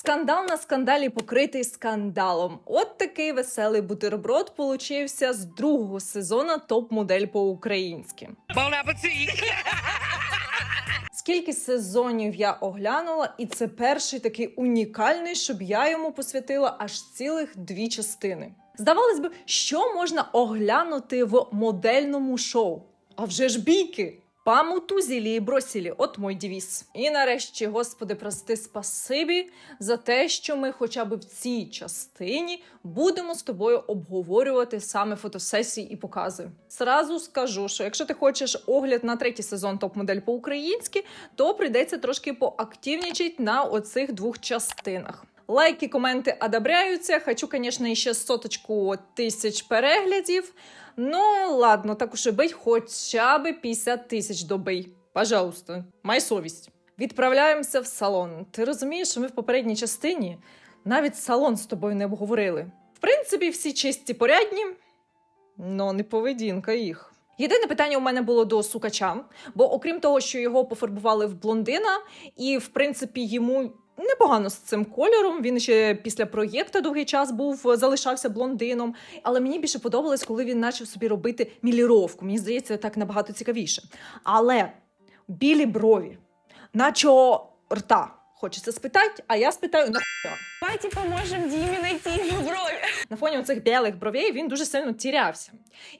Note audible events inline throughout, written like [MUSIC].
Скандал на скандалі покритий скандалом. От такий веселий бутерброд получився з другого сезону топ-модель по-українськи. Скільки сезонів я оглянула, і це перший такий унікальний, щоб я йому посвятила аж цілих дві частини. Здавалось би, що можна оглянути в модельному шоу? А вже ж бійки! Памутузілі і бросілі, от мой девіз. І нарешті, господи, прости, спасибі за те, що ми хоча б в цій частині будемо з тобою обговорювати саме фотосесії і покази. Сразу скажу, що якщо ти хочеш огляд на третій сезон топ-модель по-українськи, то прийдеться трошки поактивнічати на оцих двох частинах. Лайки, коменти одобряються. Хочу, звісно, ще соточку тисяч переглядів. Ну, ладно, так уж і бить, хоча б 50 тисяч добий. Пожалуйста, май совість. Відправляємося в салон. Ти розумієш, що ми в попередній частині навіть салон з тобою не обговорили. В принципі, всі чисті порядні, но не поведінка їх. Єдине питання у мене було до сукача, бо окрім того, що його пофарбували в блондина, і в принципі йому непогано з цим кольором. Він ще після проєкту довгий час був залишався блондином. Але мені більше подобалось, коли він почав собі робити міліровку. Мені здається, так набагато цікавіше. Але білі брові, наче рта. Хочеться спитати, а я спитаю на Давайте поможем Дімі знайти його брові. на фоні цих білих бровей він дуже сильно тірявся.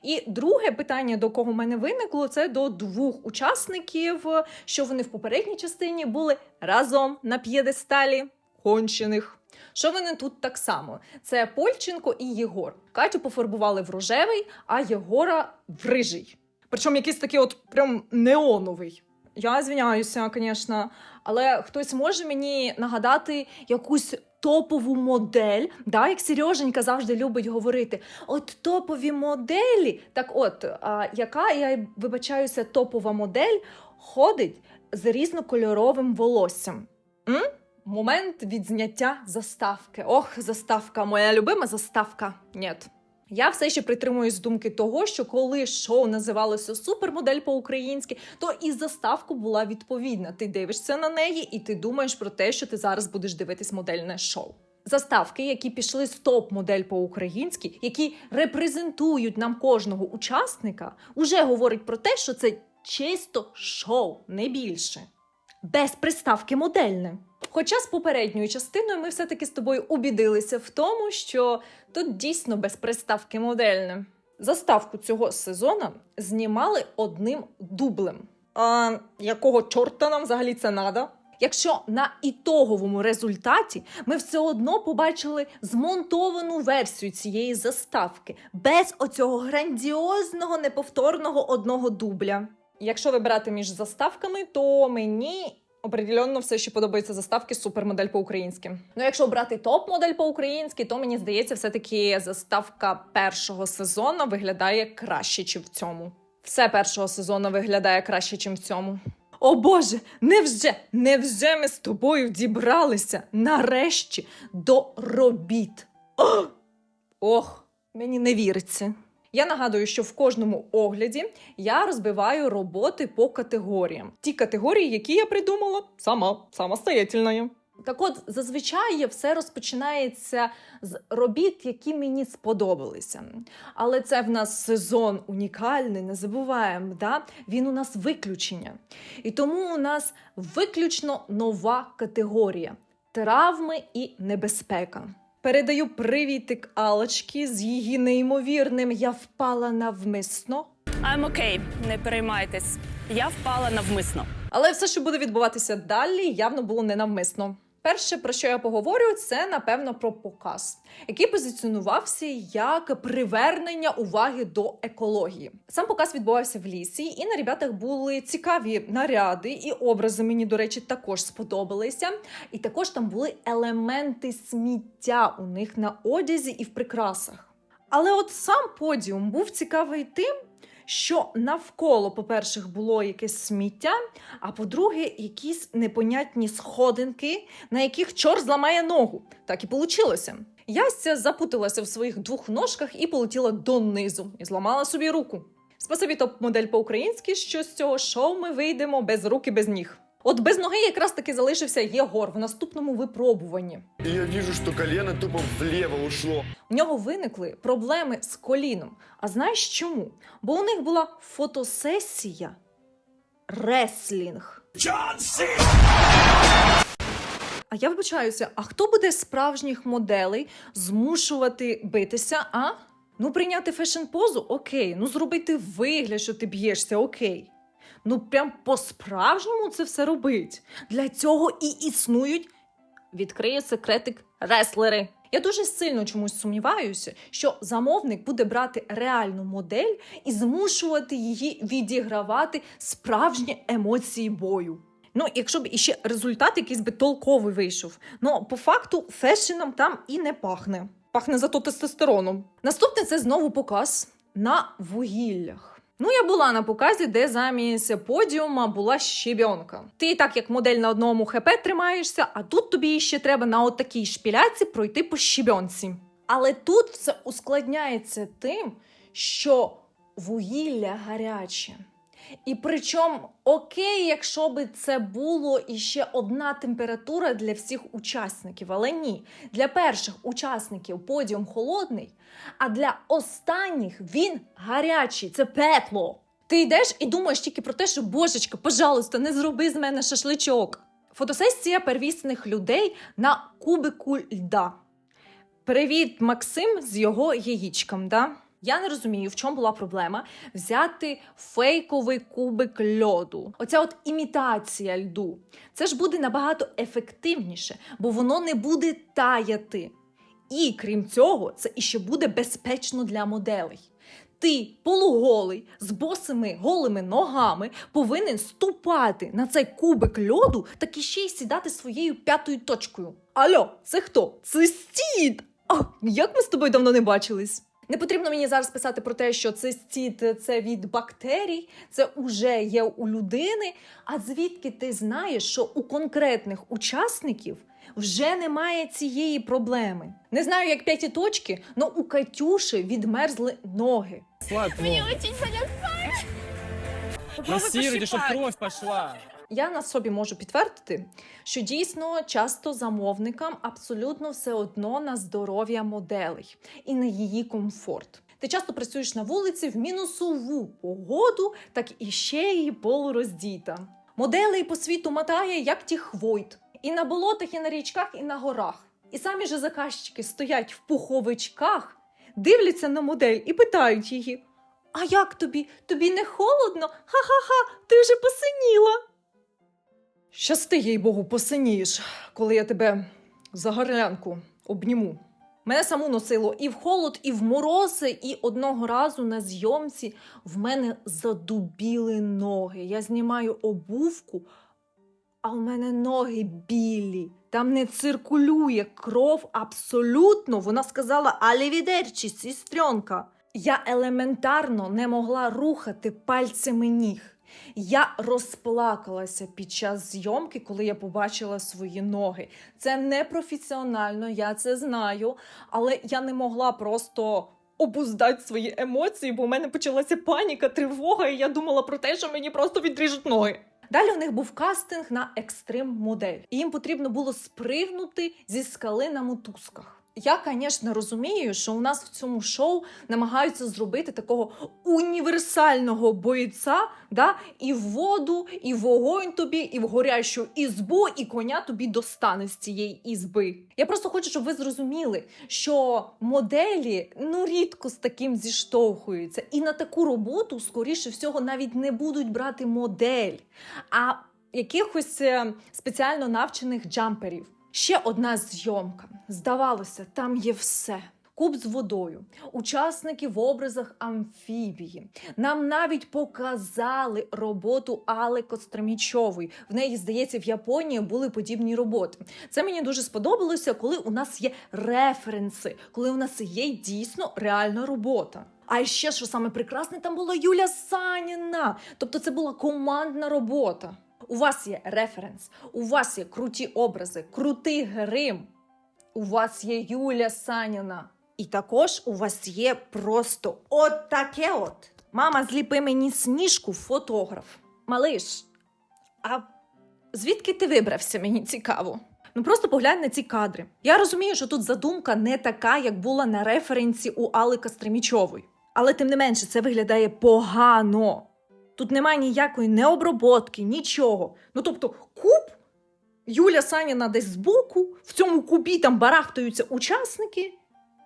І друге питання, до кого в мене виникло, це до двох учасників, що вони в попередній частині були разом на п'єдесталі кончених. Що вони тут так само? Це Польченко і Єгор. Катю пофарбували в рожевий, а Єгора в рижий. Причому якийсь такий от прям неоновий. Я звіняюся, звісно, але хтось може мені нагадати якусь топову модель, да, як Сереженька завжди любить говорити. От топові моделі. Так от, а, яка, я вибачаюся, топова модель ходить з різнокольоровим волоссям. М? Момент відзняття заставки. Ох, заставка, моя любима заставка. Нєт. Я все ще притримуюсь думки того, що коли шоу називалося Супермодель по-українськи, то і заставка була відповідна. Ти дивишся на неї, і ти думаєш про те, що ти зараз будеш дивитись модельне шоу. Заставки, які пішли з топ-модель по-українськи, які репрезентують нам кожного учасника, уже говорить про те, що це чисто шоу, не більше. Без приставки модельне. Хоча з попередньою частиною ми все-таки з тобою убідилися в тому, що тут дійсно без приставки модельне. Заставку цього сезону знімали одним дублем. А якого чорта нам взагалі це надо? Якщо на ітоговому результаті ми все одно побачили змонтовану версію цієї заставки без оцього грандіозного неповторного одного дубля. Якщо вибирати між заставками, то мені определенно все ще подобаються заставки супермодель по-українськи. Ну, якщо брати топ-модель по-українськи, то мені здається, все-таки заставка першого сезону виглядає краще, ніж в цьому. Все першого сезону виглядає краще, ніж в цьому. О Боже, невже, невже ми з тобою дібралися нарешті до робіт? Ох, мені не віриться. Я нагадую, що в кожному огляді я розбиваю роботи по категоріям. Ті категорії, які я придумала сама, самостоятельно. Так от, зазвичай все розпочинається з робіт, які мені сподобалися. Але це в нас сезон унікальний, не забуваємо, да? він у нас виключення. І тому у нас виключно нова категорія травми і небезпека. Передаю привітик Алочки з її неймовірним Я впала навмисно. I'm okay, не переймайтесь. Я впала навмисно. Але все, що буде відбуватися далі, явно було ненавмисно. Перше, про що я поговорю, це напевно про показ, який позиціонувався як привернення уваги до екології. Сам показ відбувався в лісі, і на ребятах були цікаві наряди, і образи мені, до речі, також сподобалися. І також там були елементи сміття у них на одязі і в прикрасах. Але от сам подіум був цікавий тим, що навколо, по-перше, було якесь сміття, а по-друге, якісь непонятні сходинки, на яких чор зламає ногу. Так і получилося. Яся запуталася в своїх двох ножках і полетіла донизу і зламала собі руку. Спасибі топ-модель по-українськи, що з цього шоу ми вийдемо без рук і без ніг. От без ноги якраз таки залишився Єгор в наступному випробуванні. И я вижу, что колено тупо влево ушло. У нього виникли проблеми з коліном. А знаєш чому? Бо у них була фотосесія реслінг. А я вибачаюся, а хто буде справжніх моделей змушувати битися, а? Ну, прийняти фешн-позу окей. Ну, зробити вигляд, що ти б'єшся, окей. Ну, прям по-справжньому це все робить. Для цього і існують відкриє секретик реслери. Я дуже сильно чомусь сумніваюся, що замовник буде брати реальну модель і змушувати її відігравати справжні емоції бою. Ну, якщо б іще результат якийсь би толковий вийшов. Ну, по факту, фешеном там і не пахне. Пахне зато тестостероном. Наступне це знову показ на вугіллях. Ну, я була на показі, де замість подіума була щебенка. Ти так як модель на одному хп тримаєшся, а тут тобі ще треба на отакій шпіляці пройти по щебенці. Але тут все ускладняється тим, що вугілля гаряче. І причому окей, якщо би це було іще одна температура для всіх учасників, але ні. Для перших учасників подіум холодний, а для останніх він гарячий, це пекло. Ти йдеш і думаєш тільки про те, що божечка, пожалуйста, не зроби з мене шашличок. Фотосесія первісних людей на кубику льда. Привіт, Максим, з його яєчком, да? Я не розумію, в чому була проблема взяти фейковий кубик льоду. Оця от імітація льду. Це ж буде набагато ефективніше, бо воно не буде таяти. І крім цього, це іще буде безпечно для моделей. Ти, полуголий, з босими голими ногами, повинен ступати на цей кубик льоду, так ще й сідати своєю п'ятою точкою. Альо, це хто? Це стід! А, як ми з тобою давно не бачились? Не потрібно мені зараз писати про те, що цистіт – це від бактерій, це уже є у людини. А звідки ти знаєш, що у конкретних учасників вже немає цієї проблеми? Не знаю, як п'яті точки, але у Катюші відмерзли ноги. Мне очень болят Массируйте, чтобы кровь пошла. Я на собі можу підтвердити, що дійсно часто замовникам абсолютно все одно на здоров'я моделей і на її комфорт. Ти часто працюєш на вулиці в мінусову погоду, так і ще й полуроздіта. Моделей по світу мотає, як ті хвойт. І на болотах, і на річках, і на горах. І самі же заказчики стоять в пуховичках, дивляться на модель і питають її: А як тобі? Тобі не холодно? Ха-ха-ха, ти вже посиніла. Щасти, їй Богу, посинієш, коли я тебе за горлянку обніму. Мене саму носило і в холод, і в морози, і одного разу на зйомці в мене задубіли ноги. Я знімаю обувку, а в мене ноги білі. Там не циркулює кров абсолютно. Вона сказала Алівідерчі, сестренка. Я елементарно не могла рухати пальцями ніг. Я розплакалася під час зйомки, коли я побачила свої ноги. Це не професіонально, я це знаю, але я не могла просто обуздати свої емоції, бо в мене почалася паніка, тривога, і я думала про те, що мені просто відріжуть ноги. Далі у них був кастинг на екстрим модель, і їм потрібно було спригнути зі скали на мотузках. Я, звісно, розумію, що у нас в цьому шоу намагаються зробити такого універсального бойця, да? і в воду, і в вогонь тобі, і в горящу ізбу, і коня тобі достане з цієї ізби. Я просто хочу, щоб ви зрозуміли, що моделі ну рідко з таким зіштовхуються, і на таку роботу, скоріше всього, навіть не будуть брати модель, а якихось е, спеціально навчених джамперів. Ще одна зйомка. Здавалося, там є все. Куб з водою, учасники в образах амфібії. Нам навіть показали роботу Али Костромічової. В неї, здається, в Японії були подібні роботи. Це мені дуже сподобалося, коли у нас є референси, коли у нас є дійсно реальна робота. А ще що саме прекрасне, там була Юля Саніна. Тобто це була командна робота. У вас є референс, у вас є круті образи, крутий грим. У вас є Юля Саніна. І також у вас є просто от таке от. Мама, зліпи мені сніжку, фотограф. Малиш, а Звідки ти вибрався? Мені цікаво. Ну просто поглянь на ці кадри. Я розумію, що тут задумка не така, як була на референсі у Алли Костремічової. Але тим не менше, це виглядає погано. Тут немає ніякої необроботки, нічого. Ну тобто, куб, Юля Саніна десь збоку, в цьому кубі там барахтаються учасники.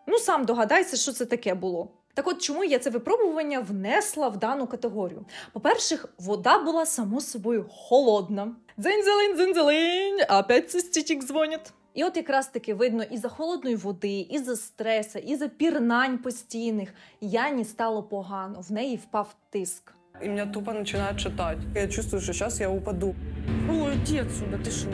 Ну, сам догадайся, що це таке було. Так от чому я це випробування внесла в дану категорію? По-перше, вода була само собою холодна. Дзинь-зелень, дзинь-зелень, опять цистичик дзвонять. І от якраз таки видно і за холодної води, і за стреса, і за пірнань постійних Яні стало погано, в неї впав тиск. И меня тупо начинает читать. Я чувствую, что сейчас я упаду. Ой, иди отсюда, ты что?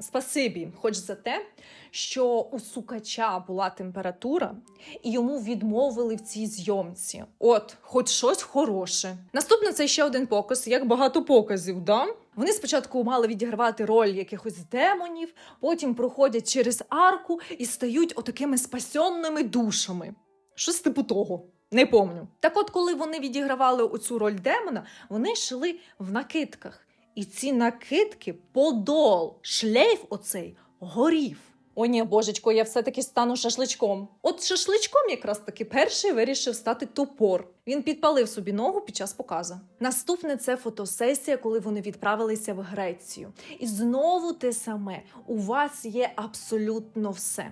Спасибі, хоч за те, що у сукача була температура, і йому відмовили в цій зйомці. От, хоч щось хороше. Наступно це ще один показ, як багато показів, да? Вони спочатку мали відігравати роль якихось демонів, потім проходять через арку і стають отакими спасенними душами. Щось типу того. Не помню. Так от, коли вони відігравали оцю роль демона, вони йшли в накидках. І ці накидки, подол, шлейф оцей горів. О, ні, божечко, я все-таки стану шашличком. От шашличком якраз таки перший вирішив стати топор. Він підпалив собі ногу під час показу. Наступне це фотосесія, коли вони відправилися в Грецію. І знову те саме: у вас є абсолютно все.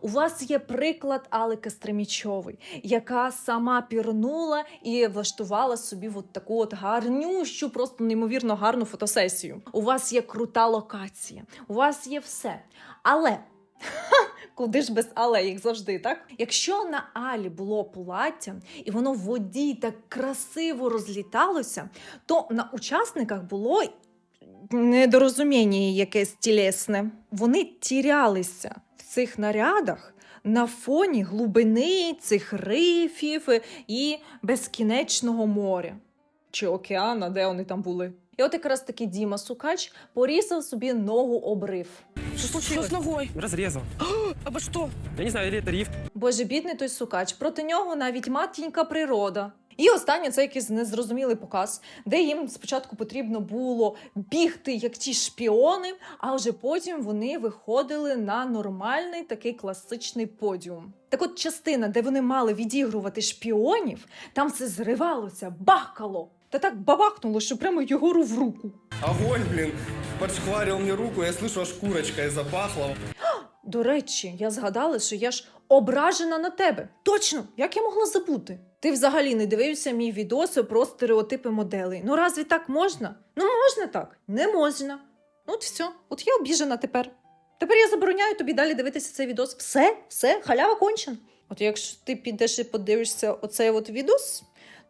У вас є приклад Алики Стремічової, яка сама пірнула і влаштувала собі от таку от гарнющу, просто неймовірно гарну фотосесію. У вас є крута локація, у вас є все. Але [LAUGHS] куди ж без але, як завжди, так? Якщо на Алі було плаття і воно в воді так красиво розліталося, то на учасниках було недорозуміння якесь тілесне. Вони тірялися цих нарядах на фоні глибини цих рифів і безкінечного моря чи океана, де вони там були. І от якраз таки Діма Сукач порізав собі ногу обрив. Что случилось? Что с ногой? Разрезал. Обо [GASPS] что? Я не знаю, или риф. Боже, бідний той сукач, проти нього навіть матінька природа. І останнє це якийсь незрозумілий показ, де їм спочатку потрібно було бігти як ті шпіони, а вже потім вони виходили на нормальний такий класичний подіум. Так от частина, де вони мали відігрувати шпіонів, там все зривалося, бахкало. Та так бабахнуло, що прямо Єгору в руку. Огонь, блин, подшкварил мне руку, я слышу, аж курочкой запахло. До речі, я згадала, що я ж ображена на тебе. Точно, як я могла забути? Ти взагалі не дивився мій відоси про стереотипи моделей. Ну разві так можна? Ну можна так, не можна. Ну от все, от я обіжена тепер. Тепер я забороняю тобі далі дивитися цей відос. Все, все, халява кончена. От якщо ти підеш і подивишся оцей от відос,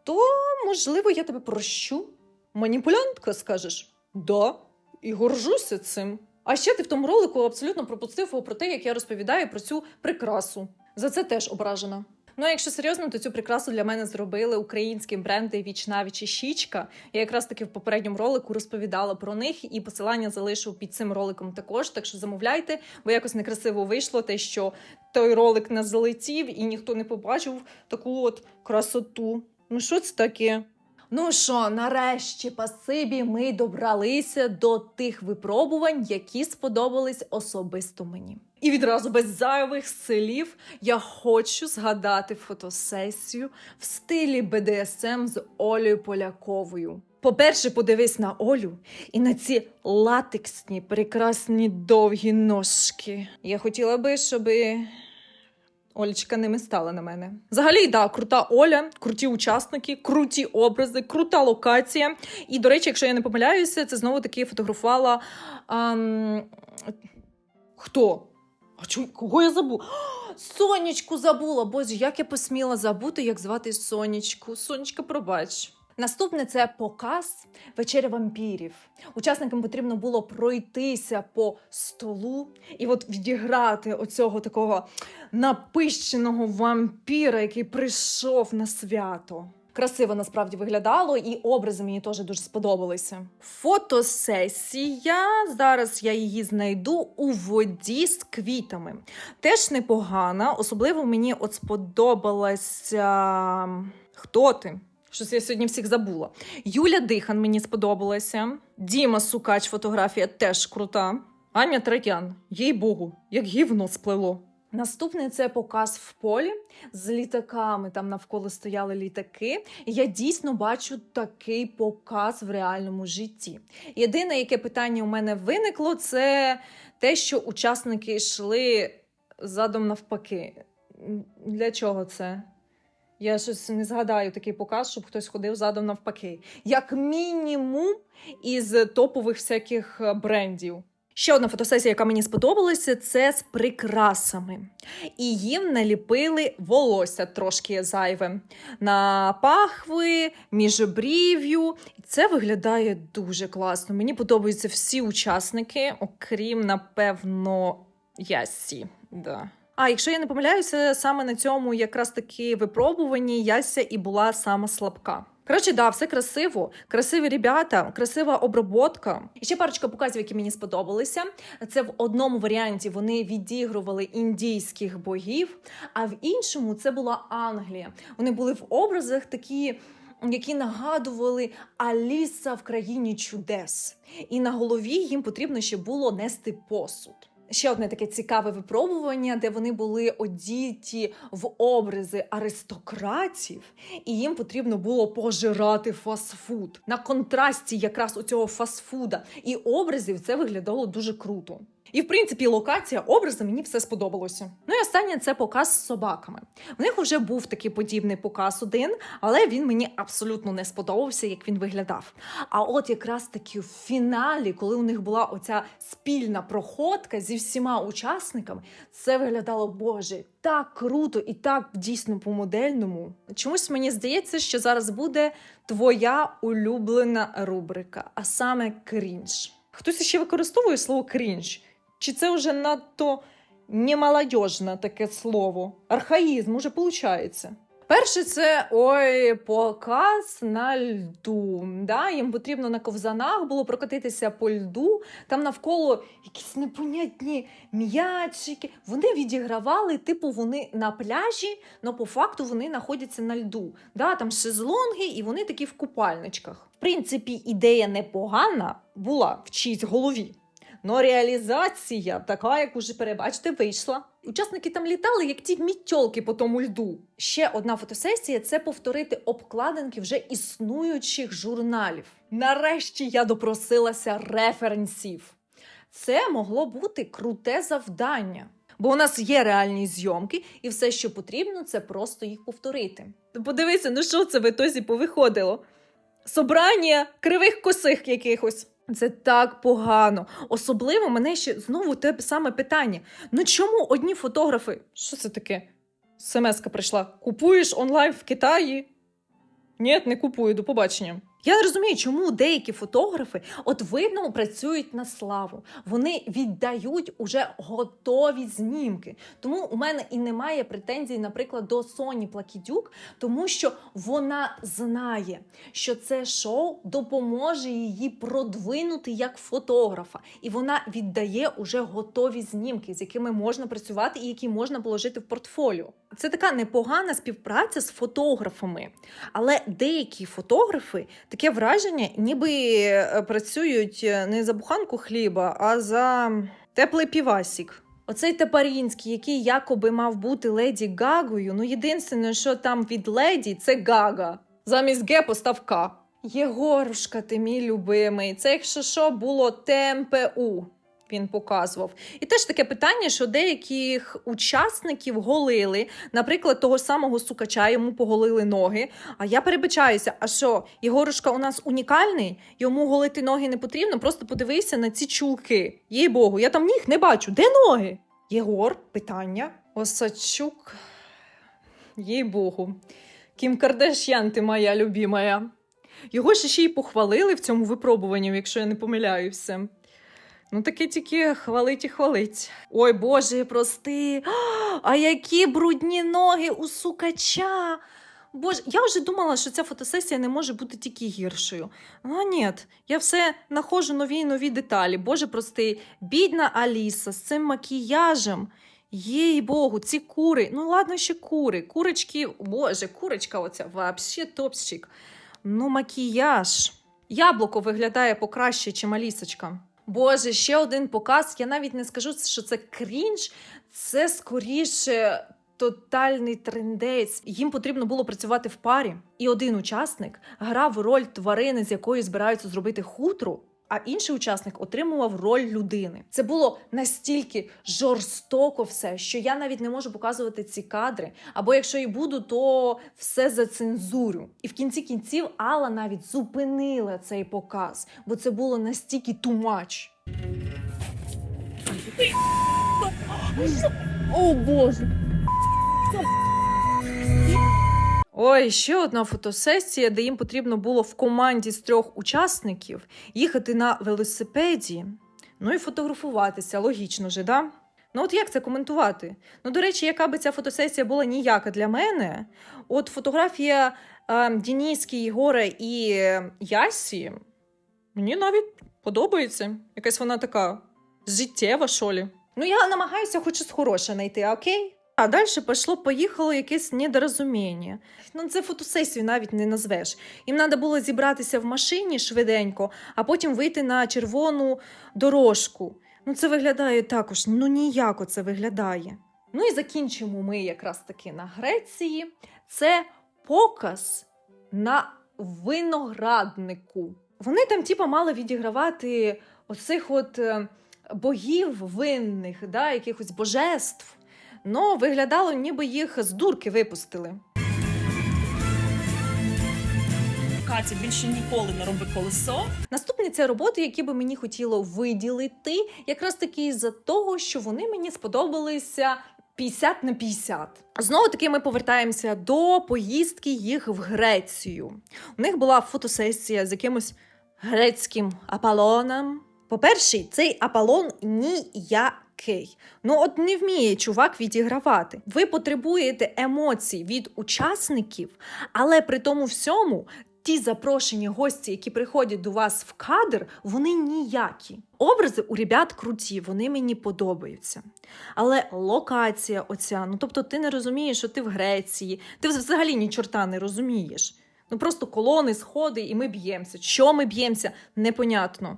то можливо я тебе прощу. Маніпулянтка скажеш? Да, і горжуся цим. А ще ти в тому ролику абсолютно пропустив про те, як я розповідаю про цю прикрасу. За це теж ображена. Ну, якщо серйозно, то цю прикрасу для мене зробили українські бренди Вічнавіч і Щічка. Я якраз таки в попередньому ролику розповідала про них, і посилання залишу під цим роликом також. Так що замовляйте, бо якось некрасиво вийшло те, що той ролик не залетів і ніхто не побачив таку от красоту. Ну, що це таке? Ну що, нарешті, пасибі, ми добралися до тих випробувань, які сподобались особисто мені. І відразу без зайвих слів я хочу згадати фотосесію в стилі БДСМ з Олею Поляковою. По-перше, подивись на Олю і на ці латексні, прекрасні довгі ножки. Я хотіла би, щоби Олечка ними стала на мене. Взагалі, да, крута Оля, круті учасники, круті образи, крута локація. І, до речі, якщо я не помиляюся, це знову таки фотографувала. Ам... Хто? А чому кого я забула? [GASPS] Сонечку забула. Боже, як я посміла забути, як звати Сонечку. Сонечка, пробач. Наступне це показ вечеря вампірів. Учасникам потрібно було пройтися по столу і от відіграти оцього такого напищеного вампіра, який прийшов на свято. Красиво насправді виглядало, і образи мені теж дуже сподобалися. Фотосесія. Зараз я її знайду у воді з квітами. Теж непогана. Особливо мені от сподобалася. Хто ти? Щось я сьогодні всіх забула. Юля Дихан мені сподобалася. Діма Сукач, фотографія теж крута. Аня Третян, їй богу, як гівно сплело. Наступний це показ в полі з літаками. Там навколо стояли літаки. Я дійсно бачу такий показ в реальному житті. Єдине, яке питання у мене виникло, це те, що учасники йшли задом навпаки. Для чого це? Я щось не згадаю такий показ, щоб хтось ходив задом навпаки. Як мінімум із топових всяких е, брендів. Ще одна фотосесія, яка мені сподобалася, це з прикрасами. І їм наліпили волосся трошки зайве на пахви, між брів'ю. Це виглядає дуже класно. Мені подобаються всі учасники, окрім, напевно, Ясі. Да. А якщо я не помиляюся, саме на цьому якраз таки випробуванні Яся і була сама слабка. Коротше, да, все красиво, красиві ребята, красива оброботка. І ще парочка показів, які мені сподобалися. Це в одному варіанті вони відігрували індійських богів, а в іншому це була Англія. Вони були в образах такі. Які нагадували Аліса в країні чудес, і на голові їм потрібно ще було нести посуд. Ще одне таке цікаве випробування, де вони були одіті в образи аристократів, і їм потрібно було пожирати фастфуд. На контрасті якраз у цього фастфуда і образів це виглядало дуже круто. І в принципі, локація, образи мені все сподобалося. Ну і останнє це показ з собаками. У них вже був такий подібний показ один, але він мені абсолютно не сподобався, як він виглядав. А от якраз таки в фіналі, коли у них була оця спільна проходка зі всіма учасниками, це виглядало боже так круто і так дійсно по-модельному. Чомусь мені здається, що зараз буде твоя улюблена рубрика, а саме крінж. Хтось ще використовує слово крінж? Чи це вже надто немолодежне таке слово? Архаїзм уже виходить. Перше, це ой, показ на льду. Да? Їм потрібно на ковзанах було прокатитися по льду. Там навколо якісь непонятні м'ячики. Вони відігравали, типу, вони на пляжі, але по факту вони знаходяться на льду. Да? Там шезлонги, і вони такі в купальничках. В принципі, ідея непогана була в чиїсь голові. Но реалізація така, як уже перебачте, вийшла. Учасники там літали, як ті мітьолки по тому льду. Ще одна фотосесія це повторити обкладинки вже існуючих журналів. Нарешті я допросилася референсів. Це могло бути круте завдання. Бо у нас є реальні зйомки, і все, що потрібно, це просто їх повторити. Подивися, ну що це в ітозі повиходило? Собрання кривих косих якихось. Це так погано. Особливо мене ще знову те саме питання. Ну чому одні фотографи? Що це таке? Смс-ка прийшла. Купуєш онлайн в Китаї? Ні, не купую, до побачення. Я не розумію, чому деякі фотографи от видно працюють на славу. Вони віддають уже готові знімки. Тому у мене і немає претензій, наприклад, до Соні Плакідюк, тому що вона знає, що це шоу допоможе її продвинути як фотографа, і вона віддає уже готові знімки, з якими можна працювати і які можна положити в портфоліо. Це така непогана співпраця з фотографами, але деякі фотографи таке враження, ніби е, працюють е, не за буханку хліба, а за теплий півасік. Оцей Тепарінський, який якоби мав бути леді Гагою, ну єдине, що там від леді, це Гага. Замість Г постав К. Єгорушка, ти мій любимий. Це, якщо що, було ТМПУ. Він показував. І теж таке питання, що деяких учасників голили, наприклад, того самого сукача йому поголили ноги. А я перебачаюся, а що, Єгорушка у нас унікальний, йому голити ноги не потрібно, просто подивися на ці чулки. Їй Богу, я там ніг не бачу. Де ноги? Єгор, питання. Осадчук. Їй Богу. Кім Кардашян, ти моя любімая. Його ж ще й похвалили в цьому випробуванні, якщо я не помиляюся. Ну, таке тільки хвалить і хвалить. Ой, Боже, прости. А які брудні ноги у сукача. Боже, я вже думала, що ця фотосесія не може бути тільки гіршою. А ні, я все знаходжу нові і нові деталі. Боже, прости, бідна Аліса з цим макіяжем. Їй Богу, ці кури. Ну ладно, ще кури. Курочки, боже, курочка оця вообще топчик. Ну, макіяж. Яблуко виглядає покраще, чим Алісочка. Боже, ще один показ. Я навіть не скажу, що це крінж, це скоріше тотальний трендець. Їм потрібно було працювати в парі, і один учасник грав роль тварини, з якої збираються зробити хутро. А інший учасник отримував роль людини. Це було настільки жорстоко все, що я навіть не можу показувати ці кадри. Або якщо і буду, то все за цензурю. І в кінці кінців Алла навіть зупинила цей показ, бо це було настільки much. О Боже! Ой, ще одна фотосесія, де їм потрібно було в команді з трьох учасників їхати на велосипеді, ну і фотографуватися. Логічно же, да? Ну, от як це коментувати? Ну, до речі, яка би ця фотосесія була ніяка для мене, от фотографія е, Дініски, Єгора і Ясі мені навіть подобається. Якась вона така життєва, що лі. Ну, я намагаюся хоч щось хороше знайти, окей? А далі пішло, поїхало якесь недорозуміння. Ну, це фотосесію навіть не назвеш. Їм треба було зібратися в машині швиденько, а потім вийти на червону дорожку. Ну, це виглядає також, ну ніяко це виглядає. Ну і закінчимо ми якраз таки на Греції. Це показ на винограднику. Вони там, типа, мали відігравати оцих от е, богів винних, да, якихось божеств. Ну, виглядало, ніби їх з дурки випустили. Катя більше ніколи не роби колесо. Наступні це роботи, які би мені хотіло виділити, якраз таки із-за того, що вони мені сподобалися 50 на 50. Знову таки, ми повертаємося до поїздки їх в Грецію. У них була фотосесія з якимось грецьким Аполлоном. По-перше, цей Аполлон ніякий. Ну, от не вміє чувак відігравати. Ви потребуєте емоцій від учасників, але при тому всьому ті запрошені гості, які приходять до вас в кадр, вони ніякі. Образи у ребят круті, вони мені подобаються. Але локація оця, ну тобто ти не розумієш, що ти в Греції, ти взагалі ні чорта не розумієш. Ну просто колони, сходи, і ми б'ємося. Що ми б'ємося? Непонятно.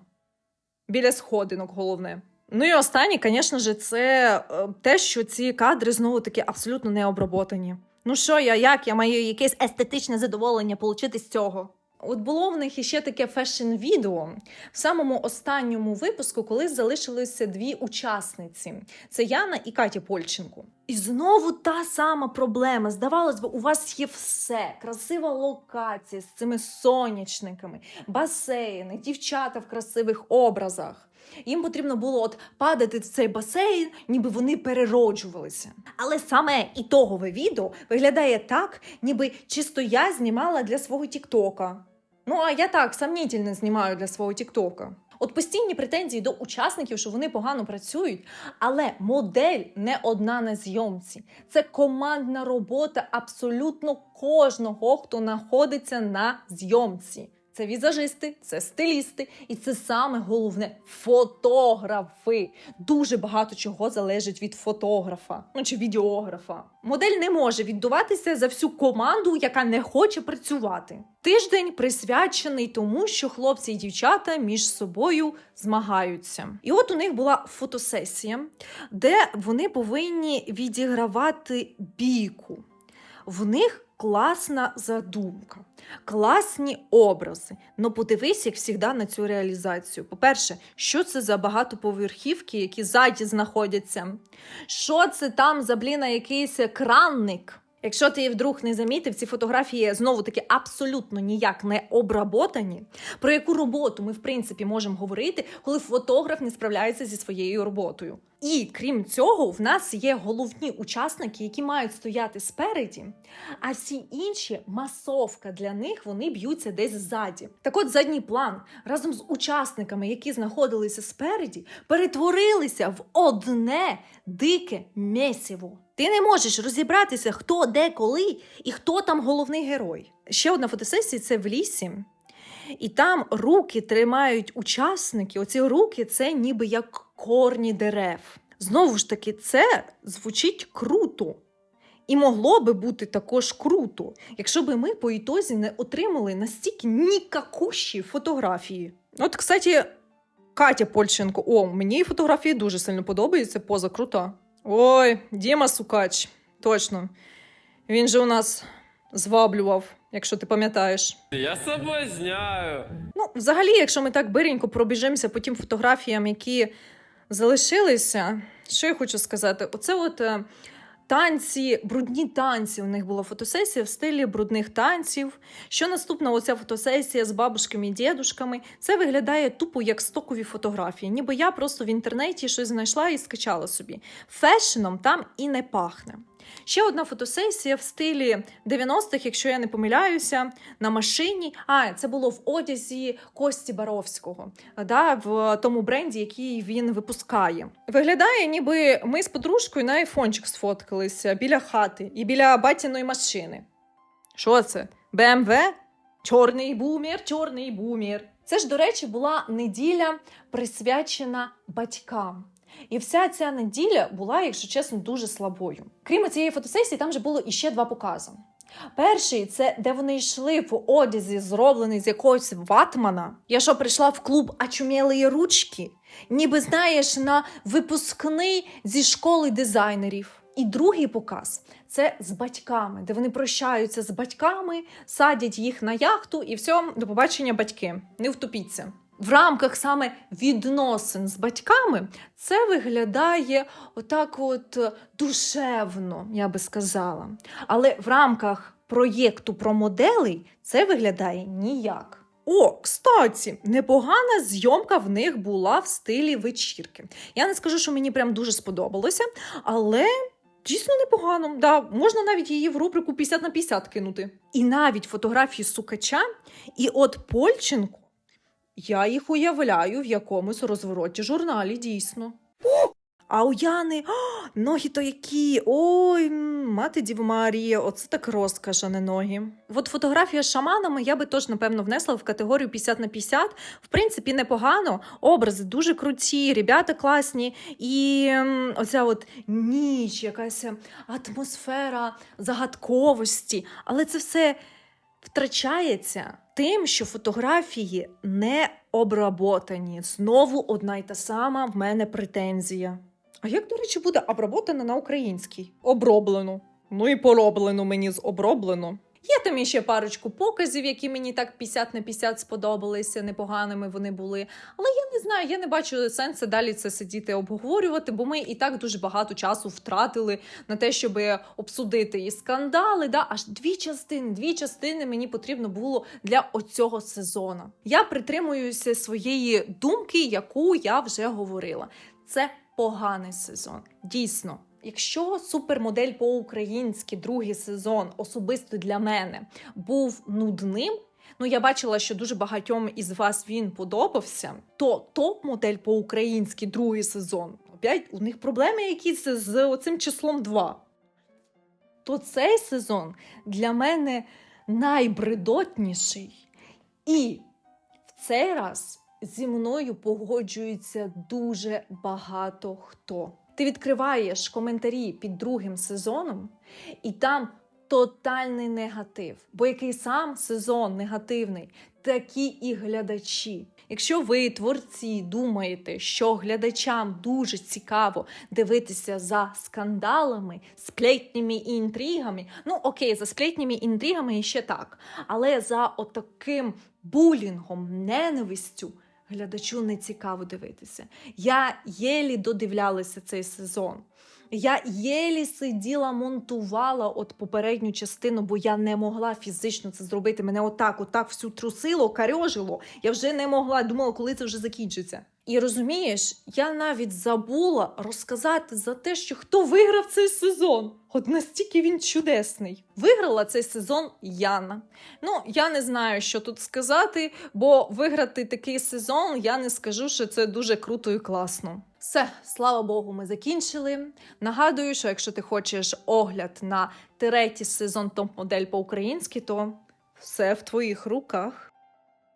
Біля сходинок головне. Ну і останнє, звісно ж, це е, те, що ці кадри знову таки абсолютно не обработані. Ну що я, як я маю якесь естетичне задоволення отримати з цього? От було в них іще таке фешн-відео в самому останньому випуску, коли залишилися дві учасниці: це Яна і Катя Польченко. І знову та сама проблема. Здавалось би, у вас є все: красива локація з цими сонячниками, басейни, дівчата в красивих образах. Їм потрібно було от падати в цей басейн, ніби вони перероджувалися. Але саме ітогове відео виглядає так, ніби чисто я знімала для свого Тіктока. Ну а я так сомнітельно знімаю для свого Тіктока. От постійні претензії до учасників, що вони погано працюють, але модель не одна на зйомці. Це командна робота абсолютно кожного, хто знаходиться на зйомці. Це візажисти, це стилісти, і це саме головне фотографи. Дуже багато чого залежить від фотографа, ну чи відеографа. Модель не може віддуватися за всю команду, яка не хоче працювати. Тиждень присвячений тому, що хлопці і дівчата між собою змагаються. І от у них була фотосесія, де вони повинні відігравати бійку. В них класна задумка, класні образи. Ну подивись, як завжди, на цю реалізацію. По-перше, що це за багатоповерхівки, які ззаді знаходяться? Що це там за бліна якийсь кранник? Якщо ти вдруг не замітив, ці фотографії знову таки абсолютно ніяк не обработані. Про яку роботу ми в принципі можемо говорити, коли фотограф не справляється зі своєю роботою? І крім цього, в нас є головні учасники, які мають стояти спереді, а всі інші масовка для них вони б'ються десь ззаді. Так от задній план разом з учасниками, які знаходилися спереді, перетворилися в одне дике месиво. Ти не можеш розібратися, хто де коли і хто там головний герой. Ще одна фотосесія це в лісі. І там руки тримають учасники. Оці руки це ніби як корні дерев. Знову ж таки, це звучить круто. І могло би бути також круто, якщо би ми по ітозі не отримали настільки нікакущі фотографії. От, кстати, Катя Польченко. О, мені фотографії дуже сильно подобаються, поза крута. Ой, Діма Сукач, точно. Він же у нас зваблював, якщо ти пам'ятаєш. Я соблазняю. Ну, взагалі, якщо ми так биренько пробіжимося по тим фотографіям, які залишилися, що я хочу сказати? Оце от е, танці, брудні танці. У них була фотосесія в стилі брудних танців. Що наступна оця фотосесія з бабушками і дідушками, це виглядає тупо як стокові фотографії. Ніби я просто в інтернеті щось знайшла і скачала собі. Фешеном там і не пахне. Ще одна фотосесія в стилі 90-х, якщо я не помиляюся, на машині. А, це було в одязі Кості Баровського, да, в тому бренді, який він випускає. Виглядає, ніби ми з подружкою на айфончик сфоткалися біля хати і біля батіної машини. Що це? БМВ? Чорний бумер, чорний бумер. Це ж, до речі, була неділя присвячена батькам. І вся ця неділя була, якщо чесно, дуже слабою. Крім цієї фотосесії, там же було іще два покази. Перший це де вони йшли в одязі, зроблений з якогось ватмана. Я що прийшла в клуб «Очумілої ручки, ніби знаєш на випускний зі школи дизайнерів. І другий показ це з батьками, де вони прощаються з батьками, садять їх на яхту і все, до побачення, батьки. Не втопіться. В рамках саме відносин з батьками це виглядає отак, от е, душевно, я би сказала. Але в рамках проєкту про моделей це виглядає ніяк. О, кстати, непогана зйомка в них була в стилі вечірки. Я не скажу, що мені прям дуже сподобалося, але дійсно непогано. Да, можна навіть її в рубрику 50 на 50 кинути. І навіть фотографії сукача, і от Польченко. Я їх уявляю в якомусь розвороті журналі, дійсно. А у Яни о, ноги то які. Ой, мати Діва Марія, оце так розкаш, а не ноги. От фотографія з шаманами я би теж, напевно, внесла в категорію 50 на 50. В принципі, непогано. Образи дуже круті, ребята класні. І оця от ніч, якась атмосфера загадковості. Але це все втрачається тим, що фотографії не обработані. Знову одна й та сама в мене претензія. А як, до речі, буде обработана на українській? Оброблено. Ну і пороблено мені з оброблено. Є там іще парочку показів, які мені так 50 на 50 сподобалися, непоганими вони були. Але я не знаю, я не бачу сенсу далі це сидіти обговорювати, бо ми і так дуже багато часу втратили на те, щоб обсудити і скандали. Да? Аж дві частини, дві частини мені потрібно було для оцього сезону. Я притримуюся своєї думки, яку я вже говорила. Це поганий сезон. Дійсно. Якщо супермодель по-українськи другий сезон особисто для мене був нудним, ну я бачила, що дуже багатьом із вас він подобався, то топ-модель по-українськи другий сезон, опять у них проблеми якісь з оцим числом 2. То цей сезон для мене найбридотніший. І в цей раз зі мною погоджується дуже багато хто. Ти відкриваєш коментарі під другим сезоном, і там тотальний негатив. Бо який сам сезон негативний, такі і глядачі. Якщо ви, творці, думаєте, що глядачам дуже цікаво дивитися за скандалами, сплетнями і інтригами, ну окей, за сплетнями і інтригами ще так. Але за отаким булінгом, ненавистю глядачу не цікаво дивитися. Я єлі додивлялася цей сезон. Я єлі сиділа, монтувала от попередню частину, бо я не могла фізично це зробити. Мене отак, отак всю трусило, карьожило. Я вже не могла, думала, коли це вже закінчиться. І розумієш, я навіть забула розказати за те, що хто виграв цей сезон. От настільки він чудесний. Виграла цей сезон Яна. Ну, я не знаю, що тут сказати, бо виграти такий сезон я не скажу, що це дуже круто і класно. Все, слава Богу, ми закінчили. Нагадую, що якщо ти хочеш огляд на третій сезон топ-модель по-українськи, то все в твоїх руках.